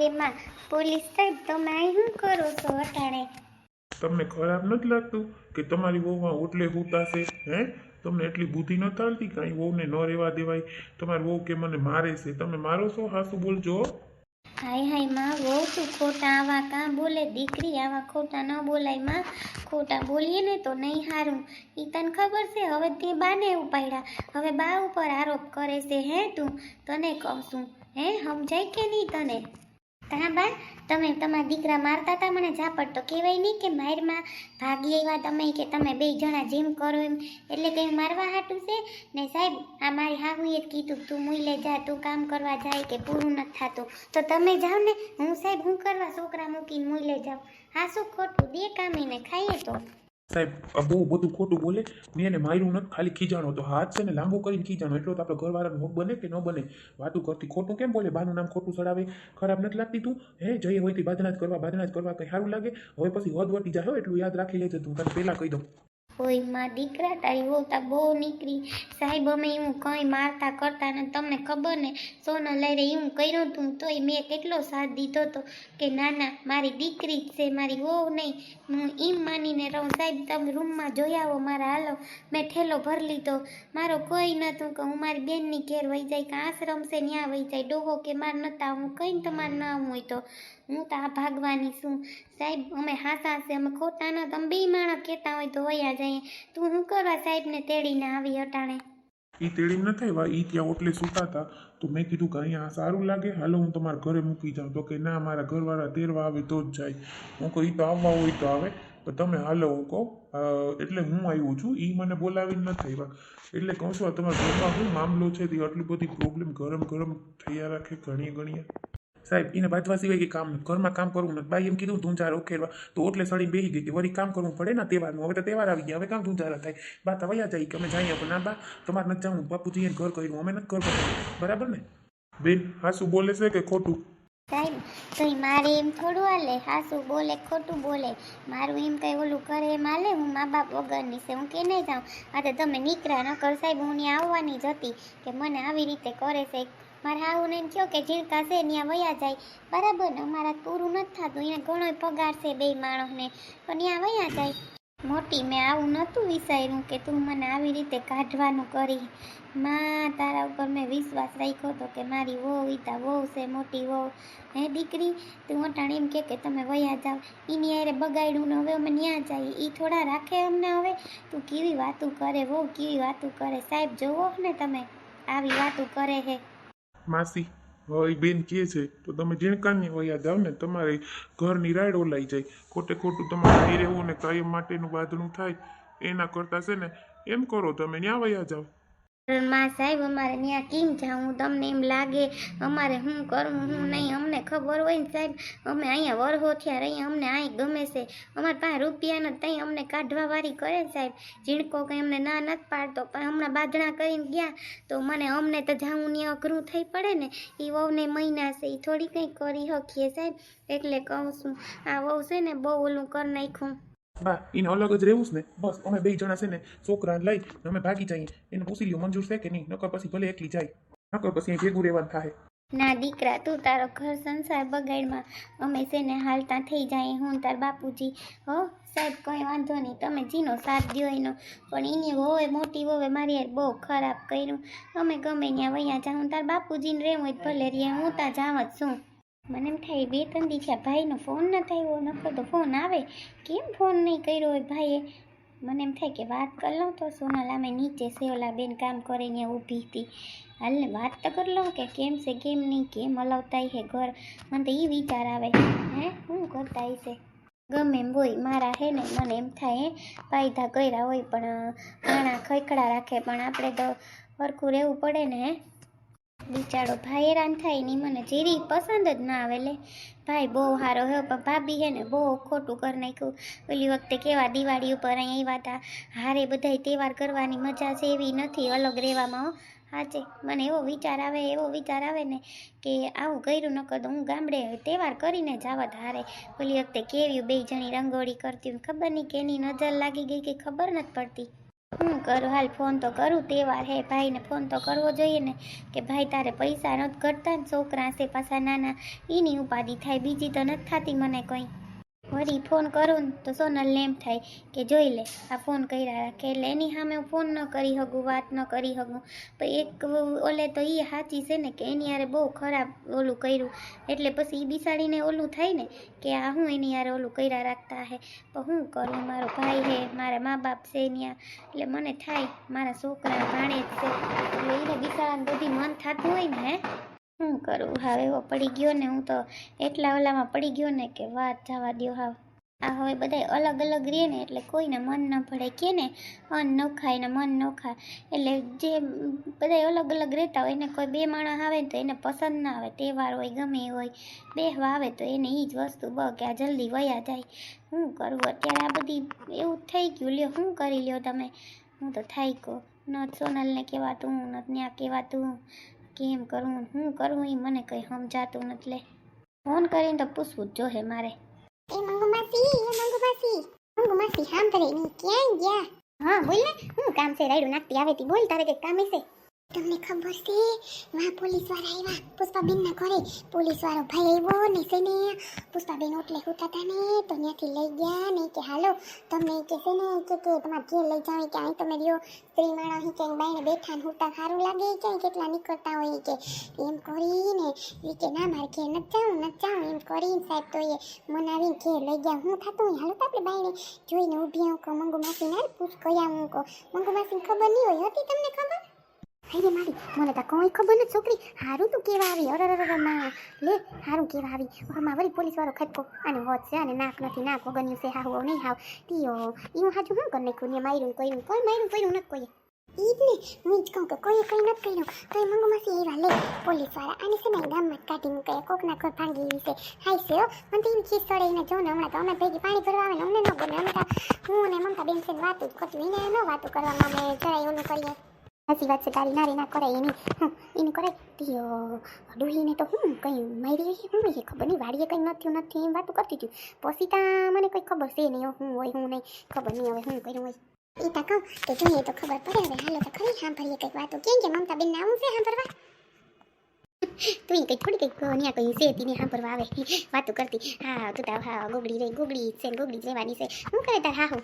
રે માં પોલીસ સાહેબ તમે અહીં શું કરો છો અટાણે? તમને ખરાબ નથી લાગતું કે તમારી વહુમાં ઓટલે હુતાશે હે? તમને એટલી બુદ્ધિ ન ચાલતી કાંઈ વહુને ન રહેવા દેવાય? તમારી વહુ કે મને મારે છે તમે મારો છો? હાસુ બોલજો. હાય હાયમાં બહુ તું ખોટા આવા કાં બોલે? દીકરી આવા ખોટા ન બોલાયમાં. ખોટા બોલીએ ને તો નહીં હારું. ઈ તને ખબર છે હવે તે બાને ઉપાડ્યા. હવે બા ઉપર આરોપ કરે છે હે તું? તને કહું છું હે? સમજાય કે નહીં તને? તા બા તમે તમારા દીકરા મારતા હતા, મને ઝાપટ તો કહેવાય નહીં કે મારમાં ભાગી આવ્યા તમે કે તમે બે જણા જેમ કરો એમ. એટલે કંઈ મારવા હાટું છે. ને સાહેબ, આ મારી હાહુએ જ કીધું તું મુઈલે જા, તું કામ કરવા જાય કે પૂરું નથી થતું. તો તમે જાઓ ને, હું સાહેબ, હું કરવા છોકરા મૂકીને મુઈલે જાઉં. હા, શું ખોટું? દે કામીને ખાઈએ તો. સાહેબ, આ બહુ બધું ખોટું બોલે, મેં એને માર્યું નથી, ખાલી ખીજાણો તો હાથ છે ને લાંબો કરીને ખીજાણો. એટલો તો આપણે ઘરવાળાનો હોક બને કે ન બને? વાતું કરતી ખોટું કેમ બોલે? બાનું નામ ખોટું ચડાવે ખરાબ નથી લાગતી તું? હે, જઈએ હોયથી બાદના જ કરવા બાદના જ કરવા કંઈ સારું લાગે? હવે પછી હદ વટી જાય એટલું યાદ રાખી લેજે તું તને પહેલાં કહી દઉં. ઓયમાં દીકરા તારી વહુ તા બહુ નીકળી. સાહેબ, અમે એવું કંઈ મારતા કરતા ને, તમને ખબર ને? સોનો લઈ રહી એવું કર્યું તું, તોય મેં કેટલો સાથ દીધો તો કે ના ના મારી દીકરી જ છે, મારી વહુ નહીં. હું એમ માનીને રહું. સાહેબ, તમે રૂમમાં જોઈ આવો મારા હાલો. મેં ઠેલો ભરી લીધો. મારો કોઈ નહોતું કે હું મારી બેનની ઘેર વહી જાય, કે આશ્રમ છે ત્યાં વહી જાય. ડોહો કે માર નતા, હું કંઈ તમારે ના આવું હોય તો. હું તો આ ભાગવાની છું. સાહેબ, અમે હાસા છે, અમે ખોટા ન તમે બે માણસ કહેતા હોય તો વયા જઈએ તું શું કરવા સાહેબને તેડીને આવી અટાણે? એ તેડી ન થાય ઈ ત્યાં ઓટલે સૂતા હતા. તો મેં કીધું કે અહીંયા સારું લાગે, હાલો હું તમારા ઘરે મૂકી જાઉં. તો કે ના, મારા ઘરવાળા તેરવા આવે તો જ જાય. હું કહું એ તો આવવા હોય તો આવે. પણ તમે હાલો હું કહું એટલે હું આવ્યો છું એ મને બોલાવીને નથી આવ્યા. એટલે કહું છું, આ તમારા ઘરમાં શું મામલો છે? તે આટલી બધી પ્રોબ્લેમ ગરમ ગરમ થયા રાખે ઘણી ઘણી સાહેબ, એને બાંધવા સિવાય કે કામ ઘરમાં કામ કરવું નથી. બાઈ એમ કીધું ધૂંઝાર ઉકેરવા તો ઓટલે સડીને બેસી ગઈ કે વળી કામ કરવું પડે ને તહેવારનું? હવે તો તહેવાર આવી ગયા. હવે કામ ધૂંઝારા થાય. બા, તો વયા જાય કે અમે જઈએ પણ ના બા, તમારે નથી જવું એને ઘર કર્યું. અમે નથી ઘર બરાબર ને? બેન હા બોલે છે કે ખોટું? સાહેબ તો મારે એમ થોડું હાલે. હાસું બોલે, ખોટું બોલે. મારું એમ કઈ ઓલું કરે એમ હાલે? હું મા બાપ વગરની છે. હું કે નહીં જાઉં? આ તો તમે નીકળ્યા ન કર. સાહેબ, હું ત્યાં આવવાની જ હતી કે મને આવી રીતે કરે છે. મારા હાહુને એમ કહો કે ઝીણકા છે ત્યાં વયા જાય. બરાબર, અમારા પૂરું નથી થતું, અહીંયા ઘણો પગાર છે બે માણસને, તો ત્યાં વયા જાય. મોટી, મેં આવું નહોતું વિચાર્યું કે તું મને આવી રીતે કાઢવાનું કરી. માં, તારા ઉપર મેં વિશ્વાસ રાખ્યો હતો કે મારી વહુ ઈતા વહુ છે, મોટી વહુ. હે, દીકરી, તું અટાણ એમ કે તમે વયા જાઓ. એની હારે બગાડ્યું ને હવે અમે ન્યા જઈએ. એ થોડા રાખે અમને હવે? તું કેવી વાતું કરે, વહુ કેવી વાતું કરે? સાહેબ, જોવો ને તમે, આવી વાતું કરે હે. માસી હોય બેન કહે છે, તો તમે જીણકાની વયા જાઓ ને, તમારે ઘરની રાડ ઓલાઈ જાય. ખોટે ખોટું તમારે નહીં રહેવું ને કાયમ માટેનું બાંધણું થાય. એના કરતાં છે ને, એમ કરો તમે ત્યાં વયા જાઓ. માં સાહેબ, અમારે ત્યાં કેમ જાઉં? તમને એમ લાગે, અમારે શું કરવું હું નહીં? અમને ખબર હોય ને સાહેબ, અમે અહીંયા વરહો થયા રહીએ અમને અહીં ગમે છે. અમારે પાસે રૂપિયાનો ત્યાં અમને કાઢવા વાળી કરે સાહેબ. ઝીણકો કંઈ અમને ના નથી પાડતો, પણ હમણાં બાંધણા કરીને ગયા, તો મને અમને તો જાવું ત્યાં અઘરું થઈ પડે ને એ વહુને મહિના છે એ થોડી કંઈ કરી શકીએ સાહેબ. એટલે કહું છું, આ વહુ છે ને બહુ ઓલું કરી નાખ્યું. બા એને અલગ જ રહેવું ને? બસ, અમે બે જણા છે ને, છોકરાને લઈ અમે ભાગી જઈએ. એને પૂછી લ્યો, મંજૂર છે કે નહીં? નકર પછી ભલે એકલી જાય. નકર પછી ભેગું રહેવાનું થાય. ના, દીકરા, તું તારો ઘર સંસાર બગાડમાં. અમે છે ને હાલતા થઈ જાય, હું તાર બાપુજી. હો, સાહેબ, કંઈ વાંધો નહીં, તમે જીનો સાથ દ્યો એનો. પણ એની હોવે મોટી હોવે મારી યાર બહુ ખરાબ કર્યું. અમે ગમે ત્યાં વૈયા જાઉં, તાર બાપુજીને રહેવું હોય ભલે રે હું ત્યાં જાવ જ છું. મને એમ થાય, બે ત્રણ દી ભાઈનો ફોન ન થયો, નકર તો ફોન આવે. કેમ ફોન નહીં કર્યો હોય ભાઈએ? મને એમ થાય કે વાત કરી લઉં તો સોનલ અમે નીચે સેવલા બેન કામ કરે ત્યાં ઊભી હતી. હાલને વાત તો કરી લઉં કે કેમ છે, કેમ નહીં કેમ હલાવતા હે ઘર? મને તો એ વિચાર આવે. હે? શું કરતા હશે? ગમે એમ હોય, મારા હે ને, મને એમ થાય, હે? પાયધા કર્યા હોય પણ ઘણા ખૈખડા રાખે પણ આપણે તો સરખું રહેવું પડે ને, હે? બિચારો ભાઈ હેરાન થાય ને મને જીરી પસંદ જ ના આવે લે. ભાઈ બહુ સારો હે, પણ ભાભી હે ને બહુ ખોટું કરી નાખ્યું. ઓલી વખતે કેવા દિવાળી ઉપર અહીં આવ્યા હતા હારે બધા તહેવાર કરવાની મજા છે એવી નથી, અલગ રહેવામાં હાચે મને એવો વિચાર આવે, એવો વિચાર આવે ને કે આવું કર્યું ન કરતો હું ગામડે તહેવાર કરીને જ આવત હારે ઓલી વખતે કેવી બે જણી રંગોળી કરતી ખબર નહીં કેની નજર લાગી ગઈ કે ખબર નથી પડતી. હું કરું, હાલ ફોન તો કરું, તહેવાર હે, ભાઈને ફોન તો કરવો જોઈએ ને, કે ભાઈ તારે પૈસા નથી ઘટતા ને છોકરા છે પાછા નાના એની ઉપાધિ થાય, બીજી તો નથી થતી મને કંઈ. વળી ફોન કરું ને તો સોનલને એમ થાય કે જોઈ લે, આ ફોન કર્યા રાખે એટલે એની સામે હું ફોન ન કરી શકું, વાત ન કરી શકું. પણ એક ઓલે તો એ સાચી છે ને કે એની યારે બહુ ખરાબ ઓલું કર્યું. એટલે પછી એ બિસાડીને ઓલું થાય ને કે આ હું એની યારે ઓલું કર્યા રાખતા હે? પણ હું કરું? મારો ભાઈ હે, મારા મા બાપ છે ત્યાં એટલે મને થાય, મારા છોકરા ભાણે જ છે. એટલે એને બિસાડાને બધી મન થતું હોય ને, હે? શું કરું? હવે એવો પડી ગયો ને હું તો એટલા ઓલામાં પડી ગયો ને કે વાત જવા દો હાવ. આ હવે બધા અલગ અલગ રહે ને એટલે કોઈને મન ન પડે કે ને? અન્ન ન ખાય ને મન ન ખાય. એટલે જે બધા અલગ અલગ રહેતા હોય એને કોઈ બે માણસ આવે ને તો એને પસંદ ના આવે. તહેવાર હોય, ગમે હોય, બેહવા આવે તો એને એ જ વસ્તુ બ કે આ જલ્દી વયા જાય. શું કરવું અત્યારે આ બધી એવું થઈ ગયું. લ્યો શું કરી લ્યો તમે? હું તો થાય કહો ન સોનલને કહેવાતું, ન ત્યાં કહેવાતું. કેમ કરવું શું કરવું એ મને કંઈ સમજાતું નથી લે. ફોન કરીને તો પૂછવું જ જોહે મારે. એ મંગુ માસી એ મંગુ માસી. મંગુ માસી સાંભળે ની ક્યાં ગયા? હા બોલ ને હું કામ છે? રાયડું નાખતી આવે તી બોલ તારે કંઈક કામ હશે? તમને ખબર છે વાહ પોલીસવાળા આવ્યા. પુષ્પાબેન ના ઘરે પોલીસ વાળો ભાઈ આવ્યો ને છે ને, પુષ્પાબેન ઓટલે હુતા હતા ને, તો ત્યાંથી લઈ ગયા ને કે, હાલો, તમને કે છે ને કે કે તમારે ઘેર લઈ જાવ, કે અહીં તમે રહ્યો. સ્ત્રી માણસ અહીં ક્યાંય બાઈને બેઠા ને હુતા સારું લાગે, ક્યાંય કેટલા નીકળતા હોય કે. એમ કરીને એ કે, ના, મારે ઘેર નથી જાઉં નથી જાઉં એમ કરીને સાહેબ તો એ મનાવીને ઘેર લઈ ગયા. હું થતું હોય, હાલો તો આપણે બાઈને જોઈને ઊભી આવું, કહું મંગુ માસી ના પૂછ, કયા હું કહું મંગુ માસીને ખબર નહીં હોય, હતી તમને ખબર? હાય મારી, મને તો કોઈ ખબર નથી છોકરી. હારું તું કેવા આવી અરરમાં લે, હારું કેવા આવી ઓમાં વળી પોલીસ વાળો ખટકો. અને હોત છે અને નાક નથી, નાક વગરનું છે હાવ નહીં હાવ. તીયો ઈ હાજુ હું કરી નાખ્યું? ને માર્યું કર્યું કોઈ માર્યું, કર્યું નથી કોઈ. ઈ જ ને, હું જ કહું કે કોઈ કંઈ નથી કર્યું. તો એ મંગુમાંથી એવા લે. પોલીસવાળા અને છે ને ગામમાં કાઢી મૂકે. કોકના ઘર ભાંગી એવી છે. હાય છે હો મને તો ખીસ ચડે એને જો ને હમણાં તો અમે ભેગી પાણી ભરવા આવે ને અમને ન ગમે. અમે હું અને મમતા બેન છે વાતું કરતી એને ન વાતું કરવામાં અમે જરાય ઓલું કરીએ. સાચી વાત છે તારી નારી એની હમ, એનું કરાય તો હું કંઈ મારી હું એ ખબર નહીં વાડીએ કંઈ નથી નથી એમ વાતું કરતી હતી પછી મને કંઈ ખબર છે નહીં હું હોય હું નહીં ખબર નહીં હવે હું કર્યું હોય એ તો કહું કે જોઈએ તો ખબર પડે હવે હાલો તો ખરી સાંભળીએ કંઈક વાતો કેમ કે મમતા બેન આવું છે સાંભળવા તું એ કંઈ થોડી કંઈક ન્યા કઈ છે તીને સાંભળવા આવે વાતો કરતી હા તું તાવ હા ગોગડી રે ગોગડી છે ગોગડી જ રહેવાની છે હું કરે તાર હા હું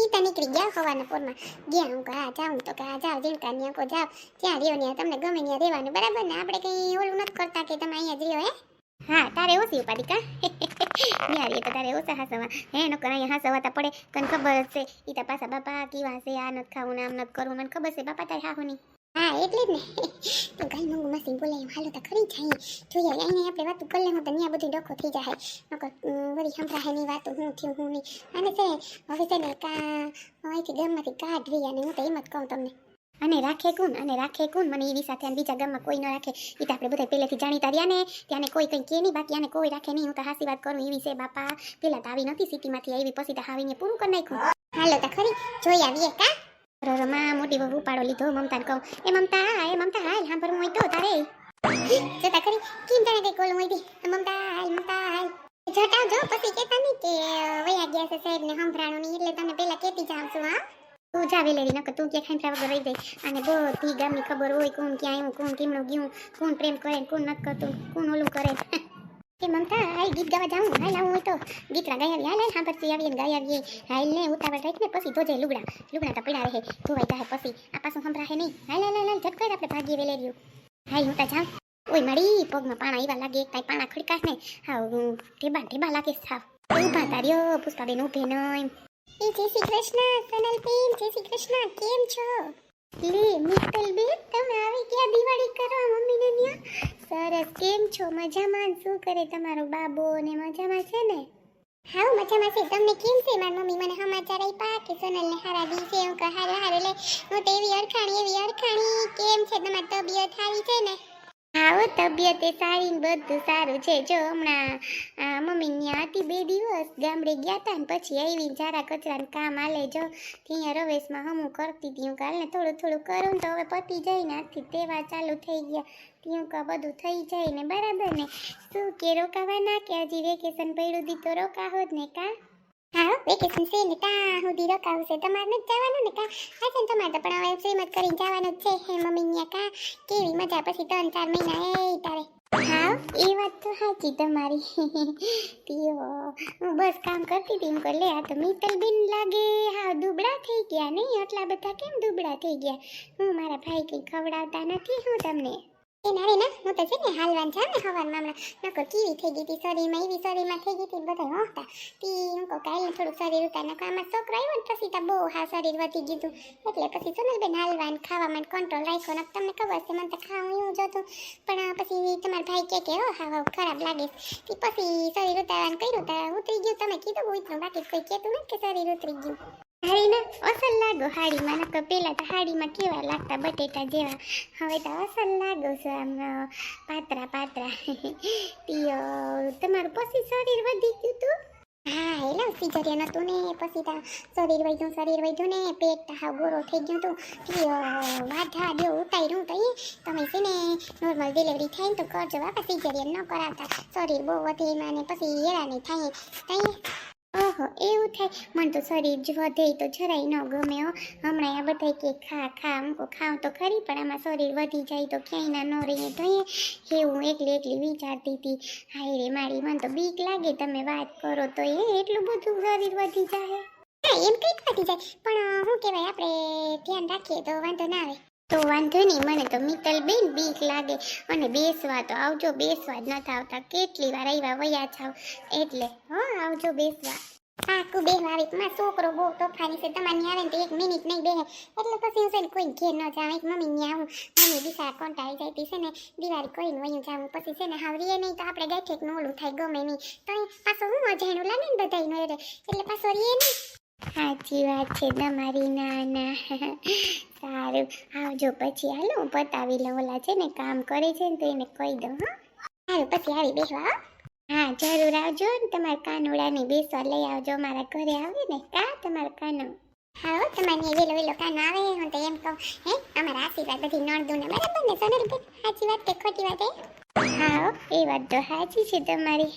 ઈ તો નીકળી ગયા હવાના પોરમાં. ગયા હું કહા જાઉં તો કહા જાવ જીણકા ન્યા કો જાવ ત્યાં રહ્યો ને તમને ગમે ત્યાં રહેવાનું, બરાબર ને? આપણે કંઈ ઓલું નથી કરતા કે તમે અહીંયા જ રહ્યો, હે? હા, તારે ઓછી ઉપાધિકા કા? ન્યા રે તો તારે ઓછા હાસવા. હે નકર અહીંયા હાસવાતા પડે તને ખબર છે. ઈ તા પાછા બાપા કીવા છે, આ નથી ખાવું ને આમ નથી કરવું, મને ખબર છે. બાપા તારે હાહુની. હા, એટલે જ ને. તો ગઈ મંગુ માસી બોલાય હાલો તો ખરી જાય. જોઈએ અહીંયા આપણે વાતો કરી લેવું તો ત્યાં બધું ડખો થઈ જાય. નકર વળી સંભળાયની વાતો હું થયું, હું નહીં. અને છે, હવે છે ને કા, અહીંથી ગામમાંથી કાઢવી અને હું તો એમ જ કહું તમને. અને રાખે કોણ? અને રાખે કોણ? મને એની સાથે બીજા ગામમાં કોઈ ન રાખે. એ તો આપણે બધા પહેલેથી જાણીતા રહ્યા ને. ત્યાંને કોઈ કંઈ કે નહીં, બાકી આને કોઈ રાખે નહીં. હું તો હાસી વાત કરું એવી છે, બાપા. પેલા તો આવી નથી સિટીમાંથી, આવી પછી તો આવીને પૂરું કરી નાખ્યું. હાલો તો ખરી, જોઈ આવીએ, કા? માં મોટી બહુ પાડો લીધો મમતાને કહું, એ મમતા એ મમતા, હાલ સાંભળવું હોય તો તારે. જતા કરી કેમ જાણે કઈ કોલ હોય મમતા, હાલ મમતા, હાલ. જતા જો, પછી કેતા નહીં કે, વયા ગયા છે સાહેબ ને સંભળાણું નહીં એટલે તમે પેલા કેતી જાઉં છું હા. તું જાવી લેવી નકર તું કે ખાઈ વગર રહી જાય. અને બધી ગામની ખબર હોય કોણ ક્યાં આવ્યું, કોણ કેમનું ગયું, કોણ પ્રેમ કરે કોણ નથી કરતું, કોણ ઓલું કરે. એ મમતા આઈ ગીત ગાવા જાઉં? હાલ આવું હોય તો ગીત ગાઈ આવી. હાલ હાલ સાંભળતી આવીએ ગાઈ આવીએ. હાલ ને ઉતાવળ રાખ ને પછી ધોજે લુગડા. લુગડા તો પીડા રહે. ધોવાઈ જાય પછી. આ પાછું સંભળાશે નહીં. હાલ હાલ હાલ હાલ, ઝટ કર આપણે ભાગીએ વેલેર્યું હાલ હું તા જાઉં. ઓય, મારી, પગમાં પાણા એવા લાગે, કાંઈ પાણા ખડકાશ ને હાવ ઢેબા ઢેબા લાગે સાવ ઊભા તાર્યો પુષ્પાબેન ઊભે નહીં એ જય શ્રી કૃષ્ણ સોનલબેન જય શ્રી કૃષ્ણ, કેમ છો? લે મિત્તલબેન તમે આવી ગયા દિવાળી કરવા મમ્મીને ત્યાં? સરસ, કેમ છો? મજામાં? શું કરે તમારો બાબો ને મજામાં છે ને? હા મજામાં છે. તમને કેમ છે? મારી મમ્મી મને સમાચાર આપ્યા કે સોનલને હારા દિવસે હું હારે હારે, લે, હું તો એવી અડખાણી એવી અડખાણી. કેમ છે? તમારી તબિયત સારી છે ને? હા તબિયત સારી ને બધું સારું છે. જો હમણાં મમ્મી ત્યાં હતી બે દિવસ, ગામડે ગયા હતા ને પછી આવી જારા કચરાનું કામ આલે જો. ત્યાં રવેશમાં હમું કરતી હતી હું કાલે થોડું થોડું કરું તો હવે પતી જાય ને આજથી તેવા ચાલુ થઈ ગયા. ત્યાં કા બધું થઈ જાય ને બરાબર ને. શું કે રોકાવાના કે હજી વેકેશન પડ્યું દીધું તો રોકા હોત ને કા? હા વેકેશન છે ને ત્યાં સુધી રોકાવશે તમારે નથી જવાનું ને કા હા, છે ને તમારે તો, પણ હવે જ કરીને જવાનું જ છે. હે, મમ્મી ન્યા કા? કેવી મજા? પછી ત્રણ ચાર મહિના એ તારે. હા એ વાત તો સાચી તમારી. પીઓ હું બસ કામ કરતી હતી, એમ કર લે, આ તો મિત્તલબેન લાગે. હા, દુબળા થઈ ગયા નહીં આટલા બધા કેમ દુબળા થઈ ગયા? હું મારા ભાઈ કંઈ ખવડાવતા નથી, હું તમને એ ના હું તો છે ને હાલવાન છે ને હવાન હમણાં. નકો કીવી થઈ ગઈ હતી, શરીરમાં એવી શરીરમાં થઈ ગઈ હતી બધા હોતા. તી હું કહું કાલે થોડું શરીર ઉતાર નાખો. આમાં છોકરો આવ્યો ને પછી તો બહુ હા શરીર વધી ગયું એટલે પછી સોનલબેન હાલવાન ખાવામાં કંટ્રોલ રાખ્યો ને તમને ખબર છે, મને તો ખાવું એવું જોતું પણ પછી તમારા ભાઈ કહે કે હો હા ખરાબ લાગે છે. પછી શરીર ઉતારવાનું કર્યું, તા ઉતરી ગયું. તમે કીધું ઉતરું બાકી કોઈ કહેતું નથી કે શરીર ઉતરી ગયું. હાડીના અસલ લાગો હાડીમાં, નકર પેલા તો હાડીમાં કેવા લાગતા બટેટા જેવા. હવે તો અસલ લાગો છો આમ પાતરા પાતરા. તીયો તમારું પછી શરીર વધી ગયું તું? હા એટલે સિઝરિયન હતું ને, પછી તા શરીર વધ્યું શરીર વધ્યું ને, પેટ હાવ ગોરો થઈ ગયું તો તીયો વાઢા જેવું ઉતાર્યું તો એ. તમે છે ને નોર્મલ ડિલિવરી થાય ને તો કરજો, બાપા સિઝરિયન ન કરાવતા. શરીર બહુ વધે ને પછી હેરાની થાય. થાય ઓહો, એવું થાય? મને તો શરીર જ વધે તો જરાય ન ગમે હો. હમણાં આ બધા કે ખા ખા, અમુક ખાવ તો ખરી, પણ આમાં શરીર વધી જાય તો ક્યાંય ના ન રહીએ તો એ. હું એકલી એકલી વિચારતી હતી. હાય રે મારી, મને તો બીક લાગે તમે વાત કરો તો એ એટલું બધું શરીર વધી જાય. એમ કંઈક વધી જાય. પણ શું કહેવાય, આપણે ધ્યાન રાખીએ તો વાંધો ના આવે. તો વાંધો નહીં, મને તો મિત્તલ બેન બીક લાગે. અને બેસવા તો આવજો, બેસવા જ નથી આવતા. કેટલી વાર આવ્યા વયા જાવ એટલે, હા, આવજો બેસવા. પાકું બે આવી છોકરો બહુ તોફાની છે. તમારે આવે ને તો એક મિનિટ નહીં બેહે. એટલે પછી હું છે ને કોઈ ઘેર ન જાવ એક મમ્મી ને આવું. મમ્મી બિચારા કંટાળી જાય છે ને, દિવાળી કરીને વયું જાવું પછી છે ને હાવરીએ નહીં તો આપણે ગાંઠે નું ઓલું થાય ગમે નહીં. તો પાછો હું અજાણું લાગે ને બધાયનું એટલે એટલે પાછો રીએ નહીં. સાચી વાત છે તમારી ના ના સારું. આવજો પછી. હાલો, હું પતાવી લઉં. ઓલા છે ને કામ કરે છે ને તો એને કહી દઉં, હા. સારું, પછી આવી બેસવા હા. જરૂર આવજો ને. તમારા કાનુડાને બેસવા લઈ આવજો. મારા ઘરે આવે ને. કા? તમારા કાનો. હા તમારે વેલો વેલો કાનો આવે. હું તો એમ કહું, હે, અમારા આશીર્વાદ બધી નણદું ને બરાબર ને સોનલબેન સાચી વાત કે ખોટી વાત હે, હા, એ વાત તો સાચી છે તમારી.